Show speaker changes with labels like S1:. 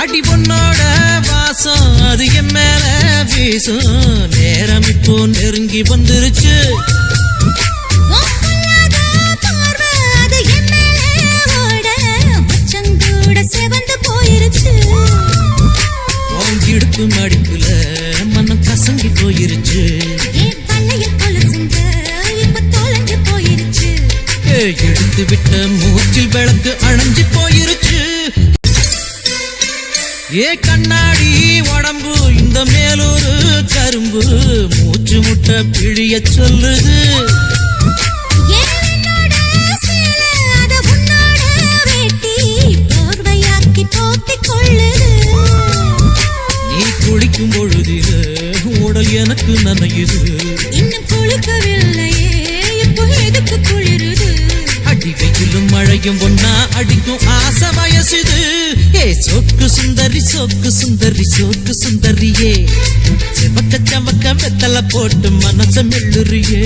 S1: அடி பொண்ணோட வாசம் அது என் மேல வீசும். நேரம் இப்போ நெருங்கி வந்துருச்சு. இடுப்பு மடிப்புல மனம் கசங்கி போயிருச்சு. எடுத்து விட்ட மூச்சில் விளக்கு அணைஞ்சு போயிருச்சு. ஏ கண்ணாடி உடம்பு இந்த மேலூரு கரும்பு மூச்சு முட்டை பிழிய சொல்லுது. நீ குளிக்கும் பொழுதில உடல் எனக்கு நனையுது
S2: இன்னும் குளிக்கவில்லையே, இப்போ எதுக்கு குளிருது?
S1: அடி வெயிலும் மழையும் ஒன்னா அடிக்கும் ஆசை வயசுது ஏ சோக்கு சுந்தரி சோக்கு சுந்தரி சோக்கு சுந்தரியே செவக்க செவக்க வெத்தல போட்டு மனச மெல்லுறியே.